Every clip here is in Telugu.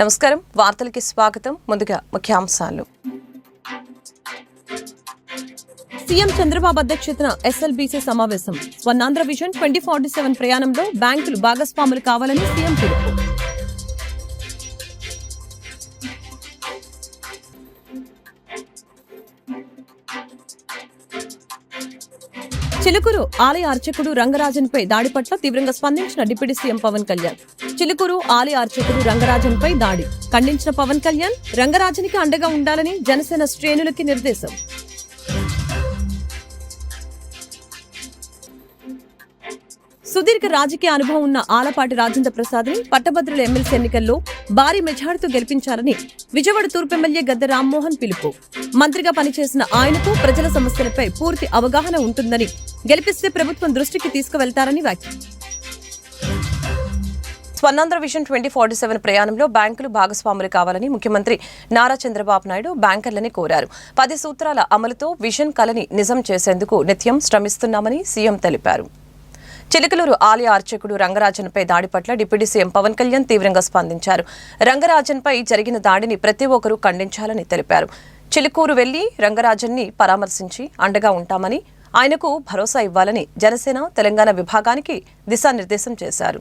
నమస్కారం. వార్తలకి స్వాగతం. ముందుగా ముఖ్యాంశాలు. సీఎం చంద్రబాబు అధ్యక్షతన ఎస్ఎల్బీసీ సమావేశం. Swarnandhra vision twenty forty seven ప్రయాణంలో బ్యాంకులు భాగస్వాములు కావాలని సీఎం పిలుపు. చిలుకూరు ఆలయ అర్చకుడు రంగరాజన్ పై దాడి పట్ల తీవ్రంగా స్పందించిన డిప్యూటీ సీఎం పవన్ కళ్యాణ్. చిలుకూరు ఆలయ అర్చకుడు రంగరాజన్పై దాడి. ఖండించిన పవన్ కళ్యాణ్ రంగరాజన్కి అండగా ఉండాలని జనసేన శ్రేణులకి నిర్దేశం. సుదీర్ఘ రాజకీయ అనుభవం ఉన్న ఆలపాటి రాజేంద్ర ప్రసాద్ని పట్టభద్రుల ఎమ్మెల్సీ ఎన్నికల్లో భారీ మెజార్టీతో గెలిపించాలని విజయవాడ తూర్పు ఎమ్మెల్యే గద్దె రామ్మోహన్ పిలుపు. మంత్రిగా పనిచేసిన ఆయనకు ప్రజల సమస్యలపై పూర్తి అవగాహన ఉంటుందని గెలిపిస్తే ప్రభుత్వం దృష్టికి తీసుకువెళ్తారని వ్యాఖ్య. Swarnandhra vision twenty forty seven ప్రయాణంలో బ్యాంకులు భాగస్వాములు కావాలని ముఖ్యమంత్రి నారా చంద్రబాబు నాయుడు బ్యాంకర్లని కోరారు. పది సూత్రాల అమలుతో విజన్ కలని నిజం చేసేందుకు నిత్యం శ్రమిస్తున్నామని సీఎం తెలిపారు. చిలకలూరు ఆలయ అర్చకుడు రంగరాజన్పై దాడి పట్ల డిప్యూటీ సీఎం పవన్ కళ్యాణ్ తీవ్రంగా స్పందించారు. రంగరాజన్పై జరిగిన దాడిని ప్రతి ఒక్కరూ ఖండించాలని తెలిపారు. చిలుకూరు వెళ్ళి రంగరాజన్ని పరామర్శించి అండగా ఉంటామని ఆయనకు భరోసా ఇవ్వాలని జనసేన తెలంగాణ విభాగానికి దిశానిర్దేశం చేశారు.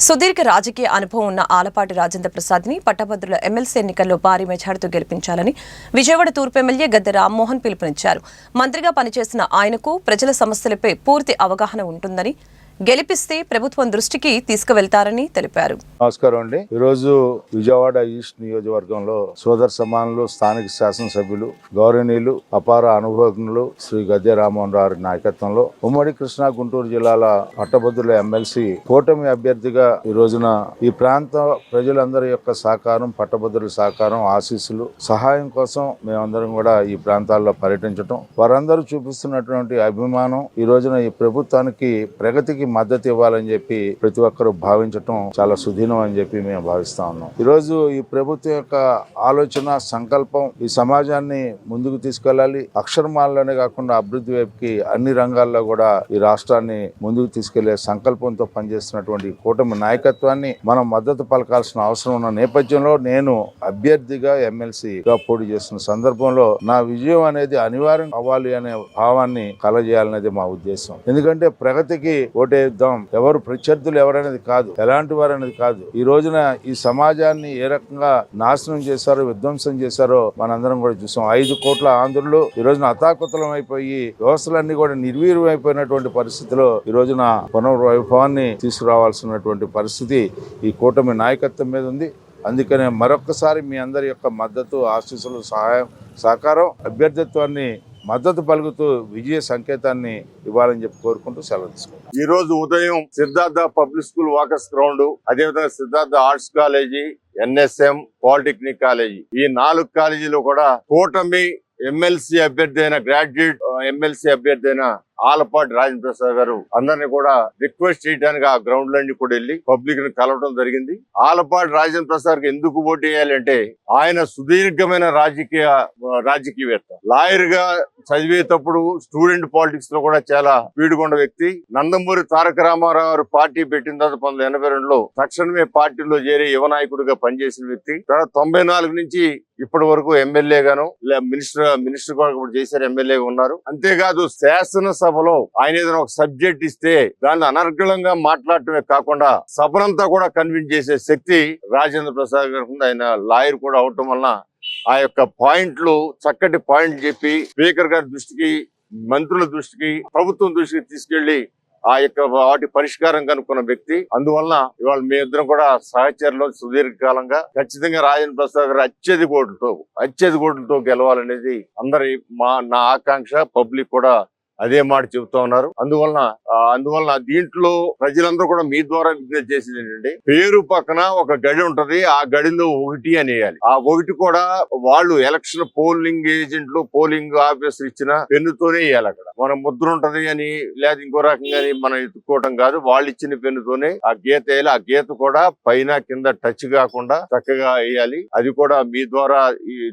సుదీర్ఘ రాజకీయ అనుభవం ఉన్న ఆలపాటి రాజేంద్ర ప్రసాద్ని పట్టభద్రుల ఎమ్మెల్సీ ఎన్నికల్లో భారీ మెజార్టీతో గెలిపించాలని విజయవాడ తూర్పు ఎమ్మెల్యే గద్దె రామ్మోహన్ పిలుపునిచ్చారు. మంత్రిగా పనిచేసిన ఆయనకు ప్రజల సమస్యలపై పూర్తి అవగాహన ఉంటుందని గెలిపిస్తే ప్రభుత్వం దృష్టికి తీసుకువెళ్తారని తెలిపారు. నమస్కారం అండి. ఈరోజు విజయవాడ ఈస్ట్ నియోజకవర్గంలో సోదర సమానులు స్థానిక శాసనసభ్యులు గౌరవనీయులు అపార అనుభవజ్ఞులు శ్రీ గద్దె రామ్మోహన్ రావు నాయకత్వంలో ఉమ్మడి కృష్ణా గుంటూరు జిల్లాల పట్టభద్రుల ఎమ్మెల్సీ కూటమి అభ్యర్థిగా ఈ రోజున ఈ ప్రాంత ప్రజలందరి యొక్క సహకారం పట్టభద్రుల సహకారం ఆశీస్సులు సహాయం కోసం మేమందరం కూడా ఈ ప్రాంతాల్లో పర్యటించడం వారందరూ చూపిస్తున్నటువంటి అభిమానం ఈ రోజున ఈ ప్రభుత్వానికి ప్రగతికి మద్దతు ఇవ్వాలని చెప్పి ప్రతి ఒక్కరూ భావించటం చాలా సుదీనం అని చెప్పి మేము భావిస్తా ఉన్నాం. ఈరోజు ఈ ప్రభుత్వం యొక్క ఆలోచన సంకల్పం ఈ సమాజాన్ని ముందుకు తీసుకెళ్ళాలి. అక్షరమాలలోనే కాకుండా అభివృద్ధి వైపుకి అన్ని రంగాల్లో కూడా ఈ రాష్ట్రాన్ని ముందుకు తీసుకెళ్ళే సంకల్పంతో పనిచేస్తున్నటువంటి కూటమి నాయకత్వాన్ని మనం మద్దతు పలకాల్సిన అవసరం ఉన్న నేపథ్యంలో నేను అభ్యర్థిగా ఎమ్మెల్సీగా పోటీ చేస్తున్న సందర్భంలో నా విజయం అనేది అనివార్యం అవ్వాలి అనే భావాన్ని కలజేయాలనేది మా ఉద్దేశం. ఎందుకంటే ప్రగతికి ఓటేద్దాం ఎవరు ప్రత్యర్థులు ఎవరనేది కాదు. ఎలాంటి వారు అనేది కాదు. ఈ రోజున ఈ సమాజాన్ని ఏ రకంగా నాశనం చేశారో విధ్వంసం చేశారో మనందరం కూడా చూసాం. ఐదు కోట్ల ఆంధ్రులు ఈ రోజున అతాకుతలం అయిపోయి వ్యవస్థలన్నీ కూడా నిర్వీర్యం అయిపోయినటువంటి పరిస్థితిలో ఈ రోజున పునర్వైభవాన్ని తీసుకురావాల్సినటువంటి పరిస్థితి ఈ కూటమి నాయకత్వం మీద ఉంది. అందుకనే మరొక్కసారి మీ అందరి యొక్క మద్దతు ఆశీస్సులు సహాయం సహకారం అభ్యర్థిత్వాన్ని మద్దతు పలుకుతూ విజయ సంకేతాన్ని ఇవ్వాలని చెప్పి కోరుకుంటూ సెలవు తీసుకుంటాం ఈ రోజు ఉదయం Siddhartha public school walkers ground అదేవిధంగా Siddhartha arts college NSM polytechnic college. ఈ నాలుగు కాలేజీలో కూడా కూటమి ఎమ్మెల్సీ అభ్యర్థి అయిన గ్రాడ్యుయేట్ ఎమ్మెల్సీ అభ్యర్థి అయిన ఆలపాటి రాజేంద్ర ప్రసాద్ గారు అందరిని కూడా రిక్వెస్ట్ చేయడానికి ఆ గ్రౌండ్ లన్నీ కూడా వెళ్ళి పబ్లిక్ని కలవడం జరిగింది. ఆలపాటి రాజేంద్ర ప్రసాద్కి ఎందుకు ఓటు వేయాలంటే ఆయన సుదీర్ఘమైన రాజకీయ రాజకీయవేత్త. లాయర్గా చదివేటప్పుడు స్టూడెంట్ పాలిటిక్స్లో కూడా చాలా పీడుకొండ వ్యక్తి. నందమూరి తారక రామారావు గారు పార్టీ పెట్టిన తర్వాత పంతొమ్మిది ఎనభై రెండులో తక్షణమే పార్టీలో చేరి యువ నాయకుడిగా పనిచేసిన వ్యక్తి. తర్వాత తొంభై నాలుగు నుంచి ఇప్పటి వరకు ఎమ్మెల్యే గాను మినిస్టర్ మినిస్టర్ కూడా ఇప్పుడు చేశారు ఎమ్మెల్యేగా ఉన్నారు. అంతేకాదు సభలో ఆయన ఏదైనా ఒక సబ్జెక్ట్ ఇస్తే దాన్ని అనర్గళంగా మాట్లాడటమే కాకుండా సభనంతా కూడా కన్విన్స్ చేసే శక్తి రాజేంద్ర ప్రసాద్ గారికి ఉంది ఆయన లాయర్ కూడా అవటం వలన ఆ యొక్క పాయింట్లు చక్కటి పాయింట్ చెప్పి స్పీకర్ గారి దృష్టికి మంత్రుల దృష్టికి ప్రభుత్వం దృష్టికి తీసుకెళ్ళి ఆ యొక్క వాటి పరిష్కారం కనుక్కున్న వ్యక్తి. అందువలన ఇవాళ మీ ఇద్దరం కూడా సహచరులు సుదీర్ఘకాలంగా ఖచ్చితంగా రాజేంద్ర ప్రసాద్ గారు అత్యధిక ఓట్లతో అత్యధిక ఓట్లతో గెలవాలనేది అందరి మా నా ఆకాంక్ష. పబ్లిక్ కూడా అదే మాట చెబుతా ఉన్నారు. అందువలన అందువలన దీంట్లో ప్రజలందరూ కూడా మీ ద్వారా విజ్ఞప్తి చేసేది ఏంటంటే పేరు పక్కన ఒక గడి ఉంటది ఆ గడిలో ఒకటి అని వేయాలి ఆ ఒకటి కూడా వాళ్ళు ఎలక్షన్ పోలింగ్ ఏజెంట్లు పోలింగ్ ఆఫీసర్ ఇచ్చిన పెన్నుతోనే వేయాలి అక్కడ. మన ముద్ర ఉంటది అని లేదా ఇంకో రకంగా అని మనం ఎత్తుకోవటం కాదు వాళ్ళు ఇచ్చిన పెన్నుతోనే ఆ గీత వేయాలి. ఆ గీత కూడా పైన కింద టచ్ కాకుండా చక్కగా వేయాలి. అది కూడా మీ ద్వారా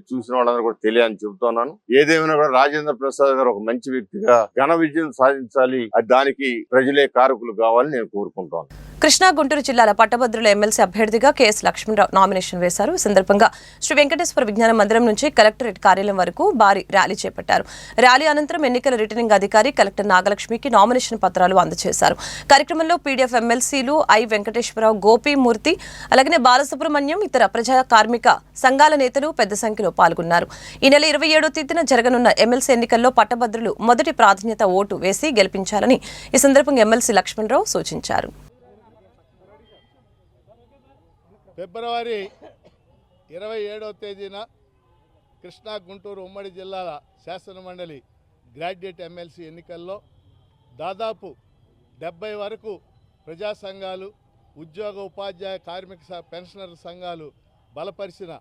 చూసిన వాళ్ళందరూ కూడా తెలియని చెబుతున్నాను. ఏదేమైనా కూడా రాజేంద్ర ప్రసాద్ గారు ఒక మంచి వ్యక్తిగా ఘన విజయం సాధించాలి. అది దానికి ప్రజలే కారకులు కావాలని నేను కోరుకుంటాను కృష్ణా గుంటూరు జిల్లాల పట్టభద్రుల ఎమ్మెల్సీ అభ్యర్థిగా కెఎస్ లక్ష్మణరావు నామినేషన్ వేశారు. ఈ సందర్భంగా శ్రీ వెంకటేశ్వర విజ్ఞాన మందిరం నుంచి కలెక్టరేట్ కార్యాలయం వరకు భారీ ర్యాలీ చేపట్టారు. ర్యాలీ అనంతరం ఎన్నికల రిటర్నింగ్ అధికారి కలెక్టర్ నాగలక్ష్మికి నామినేషన్ పత్రాలు అందజేశారు. కార్యక్రమంలో పీడీఎఫ్ ఎమ్మెల్సీలు ఐ వెంకటేశ్వరరావు గోపీమూర్తి అలాగే బాలసుబ్రహ్మణ్యం ఇతర ప్రజా కార్మిక సంఘాల నేతలు పెద్ద సంఖ్యలో పాల్గొన్నారు. ఈ నెల ఇరవై ఏడో తేదీన జరగనున్న ఎమ్మెల్సీ ఎన్నికల్లో పట్టభద్రులు మొదటి ప్రాధాన్యత ఓటు వేసి గెలిపించాలని ఈ సందర్భంగా ఎమ్మెల్సీ లక్ష్మణరావు సూచించారు. ఫిబ్రవరి ఇరవై ఏడవ తేదీన కృష్ణా గుంటూరు ఉమ్మడి జిల్లాల శాసనమండలి గ్రాడ్యుయేట్ ఎమ్మెల్సీ ఎన్నికల్లో దాదాపు డెబ్బై వరకు ప్రజా సంఘాలు ఉద్యోగ ఉపాధ్యాయ కార్మిక పెన్షనర్ సంఘాలు బలపరిచిన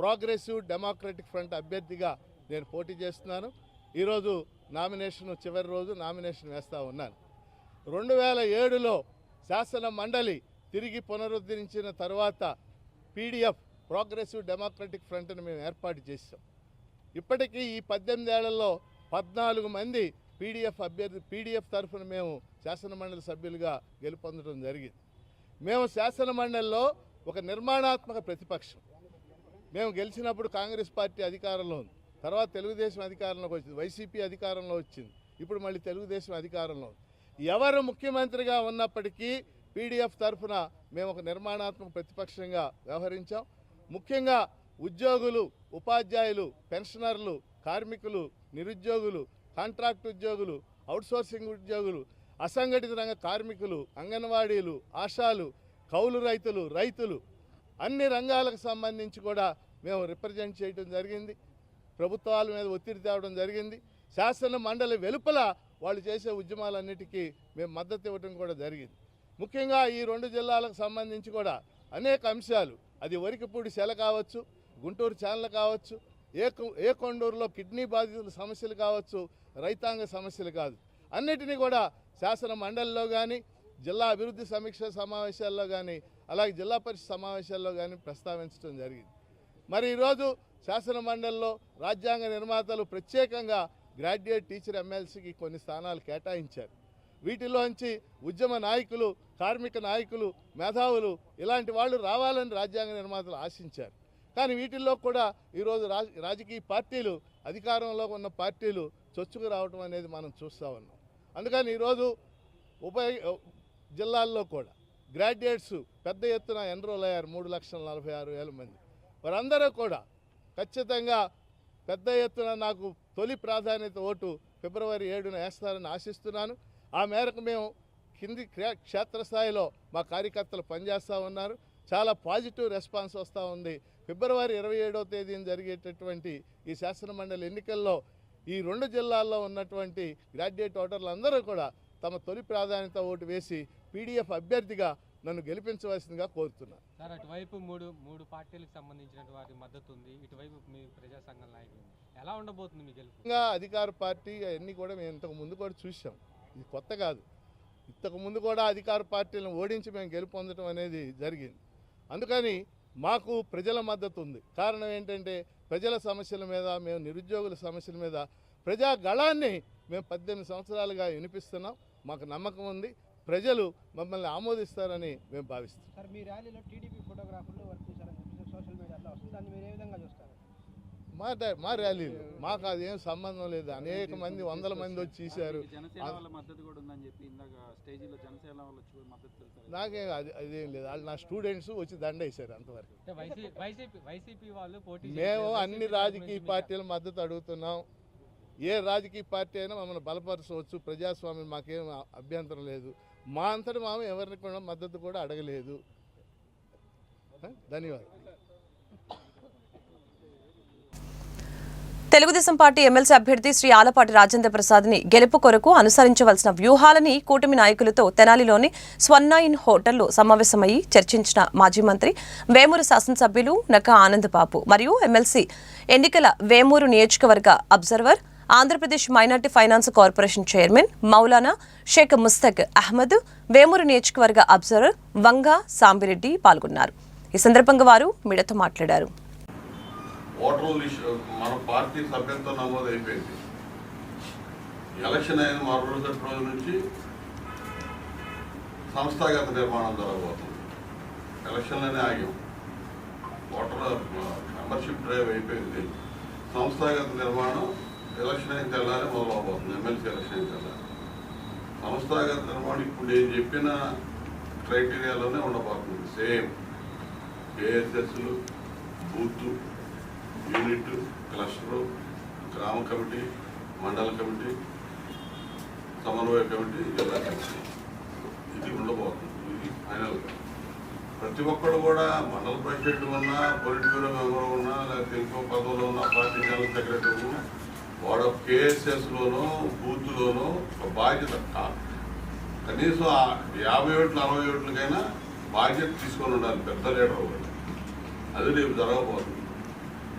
ప్రోగ్రెసివ్ డెమోక్రటిక్ ఫ్రంట్ అభ్యర్థిగా నేను పోటీ చేస్తున్నాను. ఈరోజు నామినేషన్ చివరి రోజు నామినేషన్ వేస్తూ ఉన్నాను. రెండు వేల ఏడులో శాసన మండలి తిరిగి పునరుద్ధరించిన తర్వాత పీడిఎఫ్ ప్రోగ్రెసివ్ డెమోక్రటిక్ ఫ్రంట్ని మేము ఏర్పాటు చేసాం ఇప్పటికీ ఈ పద్దెనిమిది ఏళ్ళలో పద్నాలుగు మంది పీడిఎఫ్ అభ్యర్థి పీడిఎఫ్ తరఫున మేము శాసన మండలి సభ్యులుగా గెలుపొందడం జరిగింది. మేము శాసనమండలిలో ఒక నిర్మాణాత్మక ప్రతిపక్షం. మేము గెలిచినప్పుడు కాంగ్రెస్ పార్టీ అధికారంలో ఉంది. తర్వాత తెలుగుదేశం అధికారంలోకి వచ్చింది. వైసీపీ అధికారంలో వచ్చింది. ఇప్పుడు మళ్ళీ తెలుగుదేశం అధికారంలో ఉంది. ఎవరు ముఖ్యమంత్రిగా ఉన్నప్పటికీ పీడిఎఫ్ తరఫున మేము ఒక నిర్మాణాత్మక ప్రతిపక్షంగా వ్యవహరించాం. ముఖ్యంగా ఉద్యోగులు ఉపాధ్యాయులు పెన్షనర్లు కార్మికులు నిరుద్యోగులు కాంట్రాక్ట్ ఉద్యోగులు అవుట్సోర్సింగ్ ఉద్యోగులు అసంఘటిత రంగ కార్మికులు అంగన్వాడీలు ఆశాలు కౌలు రైతులు రైతులు అన్ని రంగాలకు సంబంధించి కూడా మేము రిప్రజెంట్ చేయడం జరిగింది. ప్రభుత్వాల మీద ఒత్తిడి తేవడం జరిగింది. శాసన మండలి వెలుపల వాళ్ళు చేసే ఉద్యమాలన్నిటికీ మేము మద్దతు ఇవ్వడం కూడా జరిగింది. ముఖ్యంగా ఈ రెండు జిల్లాలకు సంబంధించి కూడా అనేక అంశాలు. అది వరికిపూడి సెల కావచ్చు గుంటూరు ఛానల్ కావచ్చు ఏ ఏ కొండూరులో కిడ్నీ బాధితుల సమస్యలు కావచ్చు రైతాంగ సమస్యలు కాదు. అన్నిటినీ కూడా శాసన మండలిలో కానీ జిల్లా అభివృద్ధి సమీక్ష సమావేశాల్లో కానీ అలాగే జిల్లా పరిషత్ సమావేశాల్లో కానీ ప్రస్తావించడం జరిగింది. మరి ఈరోజు శాసన మండలిలో రాజ్యాంగ నిర్మాతలు ప్రత్యేకంగా గ్రాడ్యుయేట్ టీచర్ ఎమ్మెల్సీకి కొన్ని స్థానాలు కేటాయించారు. వీటిలోంచి ఉద్యమ నాయకులు కార్మిక నాయకులు మేధావులు ఇలాంటి వాళ్ళు రావాలని రాజ్యాంగ నిర్మాతలు ఆశించారు. కానీ వీటిల్లో కూడా ఈరోజు రాజకీయ పార్టీలు అధికారంలో ఉన్న పార్టీలు చొచ్చుకు రావడం అనేది మనం చూస్తూ ఉన్నాం. అందుకని ఈరోజు ఉప జిల్లాల్లో కూడా గ్రాడ్యుయేట్స్ పెద్ద ఎత్తున ఎన్రోల్ అయ్యారు మూడు లక్షల నలభై ఆరు వేల మంది. వారందరూ కూడా ఖచ్చితంగా పెద్ద ఎత్తున నాకు తొలి ప్రాధాన్యత ఓటు ఫిబ్రవరి ఏడున వేస్తారని ఆశిస్తున్నాను. ఆ మేరకు మేము కింది క్షేత్రస్థాయిలో మా కార్యకర్తలు పనిచేస్తూ ఉన్నారు. చాలా పాజిటివ్ రెస్పాన్స్ వస్తూ ఉంది. ఫిబ్రవరి ఇరవై ఏడవ తేదీన జరిగేటటువంటి ఈ శాసనమండలి ఎన్నికల్లో ఈ రెండు జిల్లాల్లో ఉన్నటువంటి గ్రాడ్యుయేట్ ఓటర్లు అందరూ కూడా తమ తొలి ప్రాధాన్యత ఓటు వేసి పీడీఎఫ్ అభ్యర్థిగా నన్ను గెలిపించవలసిందిగా కోరుతున్నాను. సార్ అటువైపు మూడు మూడు పార్టీలకు సంబంధించిన వారి మద్దతు ఉంది ఇటువైపు మీ ప్రజా సంఘం నాయకులు. ఎలా ఉండబోతుంది మీ గెలుపు? అధికార పార్టీ అవన్నీ కూడా మేము ఇంతకు ముందు కూడా చూసాం ఇది కొత్త కాదు. ఇంతకు ముందు కూడా అధికార పార్టీలను ఓడించి మేము గెలుపొందడం అనేది జరిగింది. అందుకని మాకు ప్రజల మద్దతు ఉంది. కారణం ఏంటంటే ప్రజల సమస్యల మీద మేము నిరుద్యోగుల సమస్యల మీద ప్రజా గళాన్ని మేము పద్దెనిమిది సంవత్సరాలుగా వినిపిస్తున్నాం. మాకు నమ్మకం ఉంది. ప్రజలు మమ్మల్ని ఆమోదిస్తారని మేము భావిస్తున్నాం సార్ మీ ర్యాలీలో టీడీపీ ఫోటోగ్రాఫర్లు వర్క్ చేశారని చెప్పేసి సోషల్ మీడియాలో వస్తుంది దాన్ని మీరు ఏ విధంగా చూస్తారు మా మా ర్యాలీలు. మాకు అదేం సంబంధం లేదు. అనేక మంది వందల మంది వచ్చి చూశారు. జనసేన వాళ్ళ మద్దతు కూడా ఉందని చెప్పి ఇందాక స్టేజీలో జనసేన వాళ్ళు వచ్చి కూడా మద్దతు తెలుసారు నాకేం అది అదేం లేదు. వాళ్ళు నా స్టూడెంట్స్ వచ్చి అంతవరకు. వైసీపీ వాళ్ళు పోటీ మేము. అన్ని రాజకీయ పార్టీల మద్దతు అడుగుతున్నాం. ఏ రాజకీయ పార్టీ అయినా మమ్మల్ని బలపరచవచ్చు. ప్రజాస్వామ్యం మాకేం అభ్యంతరం లేదు. మా అంతటి మాము ఎవరిని కూడా మద్దతు కూడా అడగలేదు? ధన్యవాదాలు. తెలుగుదేశం పార్టీ ఎమ్మెల్సీ అభ్యర్థి శ్రీ ఆలపాటి రాజేంద్ర ప్రసాద్ని గెలుపు కొరకు అనుసరించవలసిన వ్యూహాలని కూటమి నాయకులతో తెనాలిలోని స్వర్ణాయిన్ హోటల్లో సమావేశమయ్యి చర్చించిన మాజీ మంత్రి వేమూరు శాసనసభ్యులు నక ఆనందబాబు మరియు ఎమ్మెల్సీ ఎన్నికల వేమూరు నియోజకవర్గ observer Andhra Pradesh minority finance corporation chairman Maulana Sheikh Mustaq Ahmed Vemuru నియోజకవర్గ అబ్జర్వర్ వంగా సాంబిరెడ్డి పాల్గొన్నారు. ఈ సందర్భంగా వారు మీడియాతో మాట్లాడారు. ఓటర్ మన పార్టీ సభ్యత్వం నమోదు అయిపోయింది. ఎలక్షన్ అయిన మరో రోజు నుంచి సంస్థాగత నిర్మాణం జరగబోతుంది. ఎలక్షన్లనే ఆగాం. ఓటర్ మెంబర్షిప్ డ్రైవ్ అయిపోయింది. సంస్థాగత నిర్మాణం ఎలక్షన్ అయిన తెల్లారే మొదలవబోతుంది. ఎమ్మెల్సీ ఎలక్షన్ అయిన తెల్లారి. సంస్థాగత నిర్మాణం ఇప్పుడు నేను చెప్పిన క్రైటీరియాలోనే ఉండబోతుంది. సేమ్. ఏఎస్ఎస్లు బూత్ యూనిట్ క్లస్టరు గ్రామ కమిటీ మండల కమిటీ సమన్వయ కమిటీ జిల్లా కమిటీ. ఇది ఉండబోతుంది. ఇది ఫైనల్ ప్రతి ఒక్కడు కూడా మండల ప్రెసిడెంట్ ఉన్నా పొలిట్ బ్యూరో మెంబర్ ఉన్నా లేకపోతే ఇంకో పదవిలో ఉన్న పార్టీ జనరల్ సెక్రటరీ ఉన్నా వాడు కేఎస్ఎస్లోనో బూత్లోనో ఒక బాధ్యత కనీసం యాభై ఓట్లు అరవై ఓట్లకైనా బాధ్యత తీసుకొని ఉండాలి పెద్ద లీడర్ ఒకటి అది రేపు జరగబోతుంది.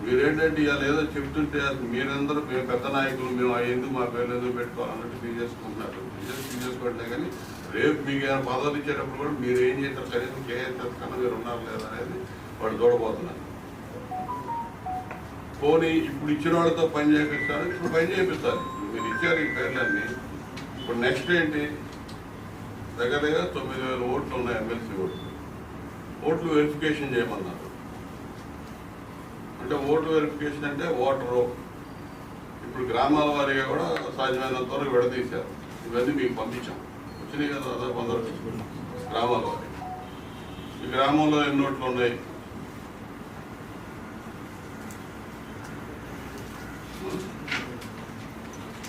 మీరేంటంటే ఇవాళ ఏదో చెప్తుంటే అది మీరందరూ మేము పెద్ద నాయకులు మేము ఆ ఎందుకు మా పేర్లు ఎందుకు పెట్టుకోవాలన్నట్టు తీసేసుకుంటున్నారు తీసేసి తీసేసుకోవట్లే కానీ రేపు మీకు ఏమైనా పదవులు ఇచ్చేటప్పుడు కూడా మీరు ఏం చేస్తారు? కనీసం కేఎస్ఎస్ కన్నా మీరు ఉన్నారు లేదా అనేది వాళ్ళు చూడబోతున్నారు. పోనీ ఇప్పుడు ఇచ్చిన వాళ్ళతో పని చేపిస్తారు ఇప్పుడు పని చేపిస్తారు. మీరు ఇచ్చారు ఈ పేర్లన్నీ. ఇప్పుడు నెక్స్ట్ ఏంటి? దగ్గర దగ్గర తొమ్మిది వేల ఓట్లు ఉన్నాయి ఎమ్మెల్సీ ఓట్లు. ఓట్లు వెరిఫికేషన్ చేయమన్నారు. అంటే ఓటు వెరిఫికేషన్ అంటే ఓటరు ఇప్పుడు గ్రామాల వారీగా కూడా సాధ్యమైనంత వరకు విడదీశారు. ఇవన్నీ మీకు పంపించాం. వచ్చినాయి కదా దాదాపు అందరూ. గ్రామాల వారి. ఈ గ్రామంలో ఎన్ని ఓట్లు ఉన్నాయి?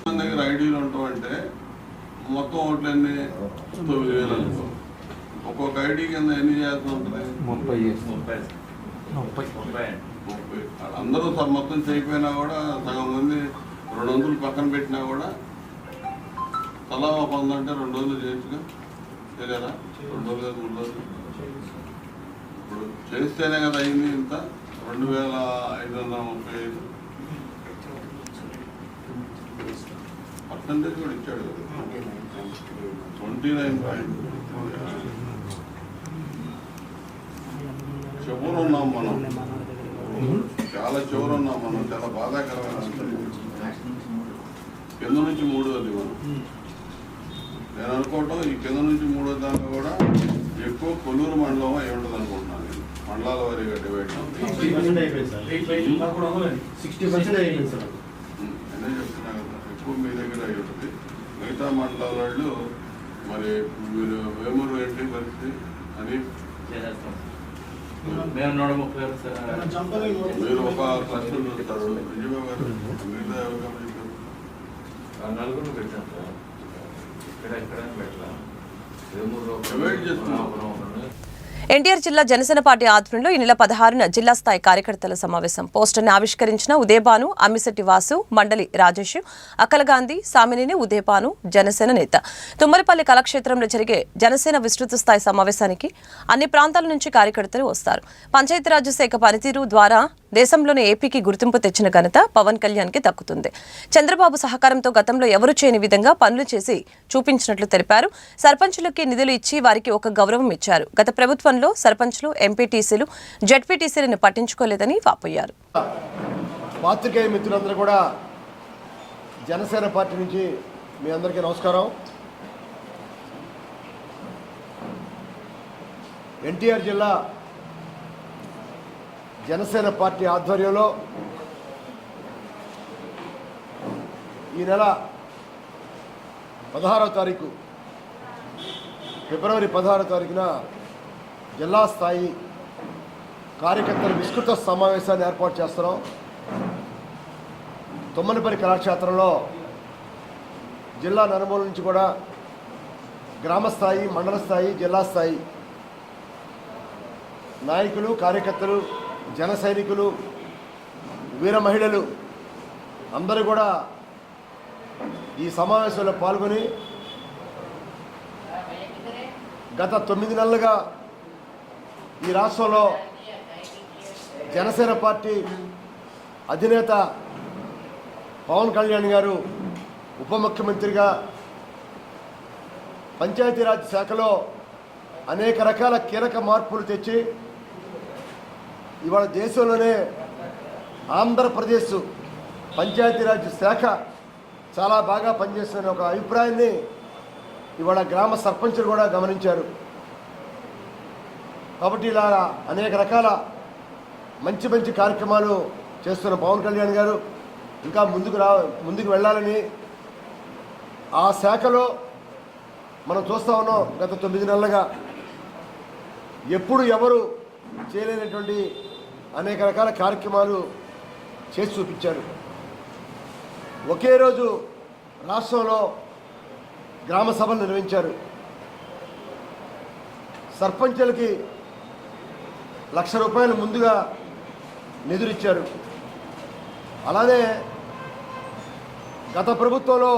మన దగ్గర ఐడీలు ఉంటాం అంటే మొత్తం ఓట్లు ఎన్ని తొమ్మిది వేలు అనుకో. ఒక్కొక్క ఐడి కింద ఎన్ని చేస్తూ ఉంటుంది? ముప్పై. అందరూ స- మొత్తం చేయకపోయినా కూడా సగం మంది రెండు వందలు పక్కన పెట్టినా కూడా తలా ఒక వంద అంటే రెండు రోజులు చేయొచ్చుగా? తెలియదా రెండు రోజులు మూడు రోజులు ఇప్పుడు చేస్తేనే కదా అయింది ఇంత. రెండు వేల ఐదు వందల ముప్పై ఐదు. పర్సంటేజ్ కూడా ఇచ్చాడు కదా. Twenty nine point. చివరు ఉన్నాం మనం. చాలా చివరు ఉన్నాం మనం. చాలా బాధాకరమైన. కింద నుంచి మూడోది మనం. నేను అనుకోవటం ఈ కింద నుంచి మూడో దాకా కూడా ఎక్కువ కొల్లూరు మండలం అయి ఉంటుంది అనుకుంటున్నాను నేను. మండలాల వారీగా డివైడ్ సిక్స్టీ పర్సెంట్ అయిపోయింది సార్. అదే చెప్తున్నా కదా ఎక్కువ మీ దగ్గర అయి ఉంటుంది. మిగతా మండలాల వాళ్ళు మరి మీరు వేమూరు ఏంటి పరిస్థితి అని మేము నూట ముప్పై మీరు? ఒక క్లస్టర్ చూస్తారు? నలుగురు పెట్టాం సార్. ఇక్కడ ఇక్కడ పెట్టాం. డివైడ్ చేస్తున్నాం. ఎన్టీఆర్ జిల్లా జనసేన పార్టీ ఆధ్వర్యంలో ఈ నెల పదహారున జిల్లా స్థాయి కార్యకర్తల సమావేశం. పోస్టర్ని ఆవిష్కరించిన ఉదయభాను అమ్మిశెట్టి వాసు మండలి రాజేష్ అక్కల గాంధీ సామినేని ఉదయభాను జనసేన నేత. తుమ్మలపల్లి కళాక్షేత్రంలో జరిగే జనసేన విస్తృత స్థాయి సమావేశానికి అన్ని ప్రాంతాల నుంచి కార్యకర్తలు వస్తారు. పంచాయతీరాజ్ శాఖ పనితీరు ద్వారా దేశంలోని ఏపీకి గుర్తింపు తెచ్చిన ఘనత పవన్ కళ్యాణ్కి దక్కుతుంది. చంద్రబాబు సహకారంతో గతంలో ఎవరు చేయని విధంగా పనులు చేసి చూపించినట్లు తెలిపారు. సర్పంచులకి నిధులు ఇచ్చి వారికి ఒక గౌరవం ఇచ్చారు. గత ప్రభుత్వంలో సర్పంచ్లు ఎంపీటీసీలు జడ్పీటీసీలను పట్టించుకోలేదని వాపోయారు. పాత్రికేయ మిత్రులందరూ కూడా జనసేన పార్టీ నుంచి మీ అందరికీ నమస్కారం. ఎన్టీఆర్ జిల్లా జనసేన పార్టీ ఆధ్వర్యంలో ఈ నెల పదహారవ తారీఖు ఫిబ్రవరి పదహారో తారీఖున జిల్లా స్థాయి కార్యకర్తల విస్తృత సమావేశాన్ని ఏర్పాటు చేస్తున్నాం. తొమ్మనిపల్లి కళాక్షేత్రంలో జిల్లా నలుమూల నుంచి కూడా గ్రామ స్థాయి మండల స్థాయి జిల్లా స్థాయి నాయకులు కార్యకర్తలు జన సైనికులు వీర మహిళలు అందరూ కూడా ఈ సమావేశంలో పాల్గొని గత తొమ్మిది నెలలుగా ఈ రాష్ట్రంలో జనసేన పార్టీ అధినేత పవన్ కళ్యాణ్ గారు ఉప ముఖ్యమంత్రిగా పంచాయతీరాజ్ శాఖలో అనేక రకాల కీలక మార్పులు తెచ్చి ఇవాళ దేశంలోనే ఆంధ్రప్రదేశ్ పంచాయతీరాజ్ శాఖ చాలా బాగా పనిచేస్తున్న ఒక అభిప్రాయాన్ని ఇవాళ గ్రామ సర్పంచులు కూడా గమనించారు. కాబట్టి ఇలా అనేక రకాల మంచి మంచి కార్యక్రమాలు చేస్తున్న పవన్ కళ్యాణ్ గారు ఇంకా ముందుకు రా ముందుకు వెళ్ళాలని ఆ శాఖలో మనం చూస్తూ ఉన్నాం గత తొమ్మిది నెలలుగా. ఎప్పుడు ఎవరు చేయలేనటువంటి అనేక రకాల కార్యక్రమాలు చేసి చూపించారు. ఒకే రోజు రాష్ట్రంలో గ్రామ సభలు నిర్వహించారు. సర్పంచులకి లక్ష రూపాయలు ముందుగా నిధులిచ్చారు. అలానే గత ప్రభుత్వంలో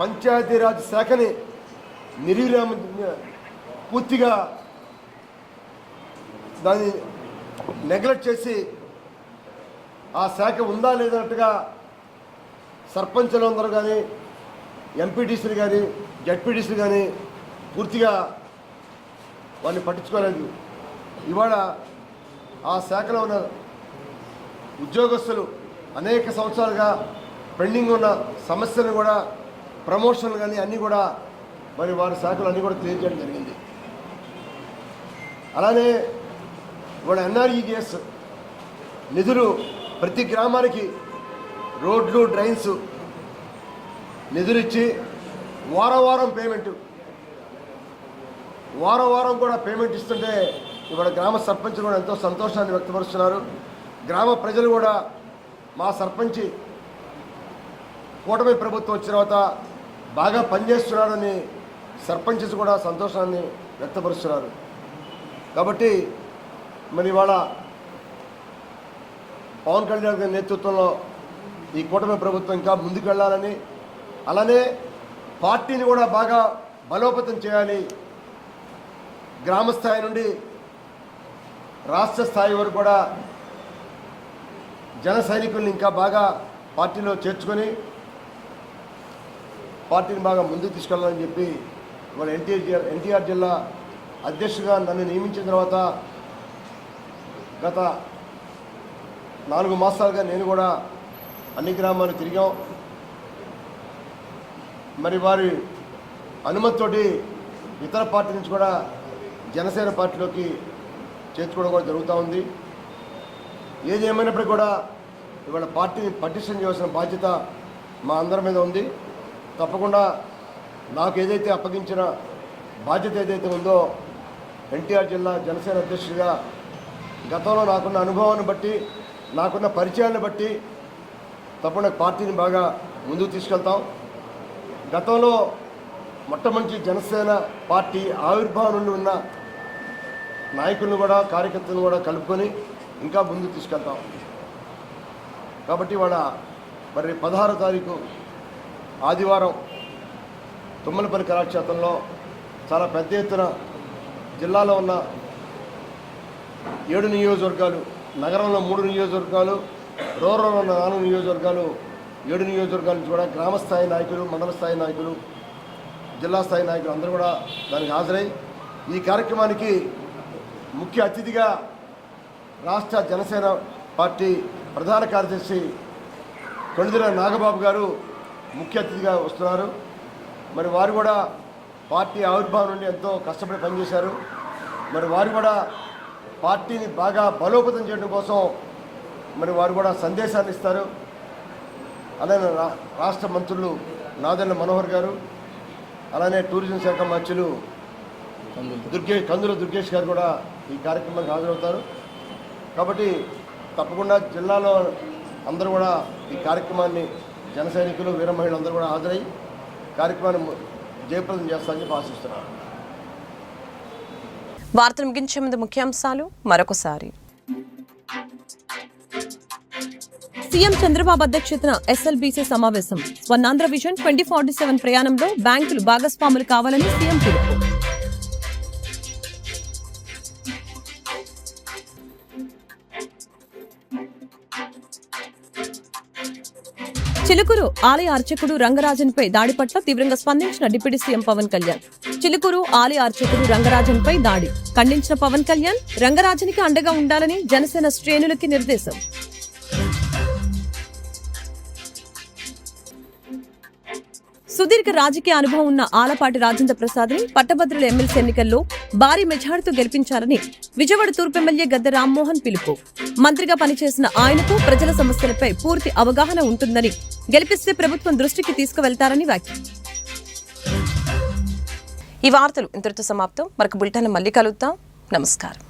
పంచాయతీరాజ్ శాఖని నిర్విరామ పూర్తిగా దాన్ని నెగ్లెక్ట్ చేసి ఆ శాఖ ఉందా లేదన్నట్టుగా సర్పంచులు అందరూ కానీ ఎంపీటీసీలు కానీ జడ్పీటీసీలు కానీ పూర్తిగా వాళ్ళని పట్టించుకోలేదు. ఇవాళ ఆ శాఖలో ఉన్న ఉద్యోగస్తులు అనేక సంవత్సరాలుగా పెండింగ్ ఉన్న సమస్యలు కూడా ప్రమోషన్లు కానీ అన్నీ కూడా మరి వారి శాఖలు అన్నీ కూడా తెలియజేయడం జరిగింది. అలానే ఇవాళ ఎన్ఆర్ఈజిఎస్ నిధులు ప్రతి గ్రామానికి రోడ్లు డ్రైన్స్ నిధులు ఇచ్చి వారం వారం పేమెంట్. వారం వారం కూడా పేమెంట్ ఇస్తుంటే ఇవాళ గ్రామ సర్పంచులు కూడా ఎంతో సంతోషాన్ని వ్యక్తపరుస్తున్నారు. గ్రామ ప్రజలు కూడా మా సర్పంచి కూటమి ప్రభుత్వం వచ్చిన తర్వాత బాగా పనిచేస్తున్నాడని సర్పంచెస్ కూడా సంతోషాన్ని వ్యక్తపరుస్తున్నారు. కాబట్టి మరి ఇవాళ పవన్ కళ్యాణ్ గారి నేతృత్వంలో ఈ కూటమి ప్రభుత్వం ఇంకా ముందుకు వెళ్ళాలని అలానే పార్టీని కూడా బాగా బలోపేతం చేయాలి గ్రామస్థాయి నుండి రాష్ట్ర స్థాయి వరకు కూడా జన సైనికుల్ని ఇంకా బాగా పార్టీలో చేర్చుకొని పార్టీని బాగా ముందుకు తీసుకెళ్ళాలని చెప్పి మన ఎన్టీఆర్ ఎన్టీఆర్ జిల్లా అధ్యక్షుడిగా నన్ను నియమించిన తర్వాత గత నాలుగు మాసాలుగా నేను కూడా అన్ని గ్రామాలు తిరిగాం. మరి వారి అనుమతితోటి ఇతర పార్టీ నుంచి కూడా జనసేన పార్టీలోకి చేర్చుకోవడం కూడా జరుగుతూ ఉంది. ఏది ఏమైనప్పటికీ కూడా ఇవాళ పార్టీని పటిష్టం చేయాల్సిన బాధ్యత మా అందరి మీద ఉంది. తప్పకుండా నాకు ఏదైతే అప్పగించిన బాధ్యత ఏదైతే ఉందో ఎన్టీఆర్ జిల్లా జనసేన అధ్యక్షుడిగా గతంలో నాకున్న అనుభవాన్ని బట్టి నాకున్న పరిచయాన్ని బట్టి తప్పకుండా పార్టీని బాగా ముందుకు తీసుకెళ్తాం. గతంలో మొట్టమొదటి జనసేన పార్టీ ఆవిర్భావం నుండి ఉన్న నాయకులను కూడా కార్యకర్తలను కూడా కలుపుకొని ఇంకా ముందుకు తీసుకెళ్తాం. కాబట్టి వాళ్ళ మరి పదహారో తారీఖు ఆదివారం తుమ్మలపల్లి కళాక్షేత్రంలో చాలా పెద్ద ఎత్తున జిల్లాలో ఉన్న ఏడు నియోజకవర్గాలు నగరంలో మూడు నియోజకవర్గాలు రూరల్లో ఉన్న నాలుగు నియోజకవర్గాలు ఏడు నియోజకవర్గాల నుంచి కూడా గ్రామ స్థాయి నాయకులు మండల స్థాయి నాయకులు జిల్లా స్థాయి నాయకులు అందరూ కూడా దానికి హాజరై ఈ కార్యక్రమానికి ముఖ్య అతిథిగా రాష్ట్ర జనసేన పార్టీ ప్రధాన కార్యదర్శి కొణిదిర నాగబాబు గారు ముఖ్య అతిథిగా వస్తున్నారు. మరి వారు కూడా పార్టీ ఆవిర్భావం నుండి ఎంతో కష్టపడి పనిచేశారు. మరి వారు కూడా పార్టీని బాగా బలోపేతం చేయడం కోసం మరి వారు కూడా సందేశాన్ని ఇస్తారు. అలానే రా- రాష్ట్ర మంత్రులు నాదెళ్ళ మనోహర్ గారు అలానే టూరిజం శాఖ మంత్రులు దుర్గే కందుల దుర్గేష్ గారు కూడా ఈ కార్యక్రమానికి హాజరవుతారు. కాబట్టి తప్పకుండా జిల్లాలో అందరూ కూడా ఈ కార్యక్రమాన్ని జన సైనికులు వీర మహిళలు అందరూ కూడా హాజరై కార్యక్రమాన్ని జయప్రదం చేస్తారని చెప్పి ఆశిస్తున్నాను. వార్తలు ముగించే ముందు ముఖ్యాంశాలు మరొకసారి. సీఎం చంద్రబాబు అధ్యక్షతన ఎస్ఎల్బీసీ సమావేశం. Swarnandhra vision twenty forty seven ప్రయాణంలో బ్యాంకులు భాగస్వాములు కావాలని సీఎం పిలుపు. చిలుకూరు ఆలయ అర్చకుడు రంగరాజన్పై దాడి పట్ల తీవ్రంగా స్పందించిన డిప్యూటీ సీఎం పవన్ కళ్యాణ్. చిలుకూరు ఆలయ అర్చకుడు రంగరాజన్పై దాడి. ఖండించిన పవన్ కళ్యాణ్ రంగరాజన్కి అండగా ఉండాలని జనసేన శ్రేణులకి నిర్దేశం. సుదీర్ఘ రాజకీయ అనుభవం ఉన్న ఆలపాటి రాజేంద్ర ప్రసాద్ని పట్టభద్రుల ఎమ్మెల్సీ ఎన్నికల్లో భారీ మెజార్టీతో గెలిపించాలని విజయవాడ తూర్పు ఎమ్మెల్యే గద్దె రామ్మోహన్ పిలుపు. మంత్రిగా పనిచేసిన ఆయనకు ప్రజల సమస్యలపై పూర్తి అవగాహన ఉంటుందని గెలిపిస్తే ప్రభుత్వం దృష్టికి తీసుకువెళ్తారని వ్యాఖ్య. ఈ వార్తలు ఇంతటితో సమాప్తం. మరొక బులెటిన్ మళ్ళీ కలుద్దాం. నమస్కారం.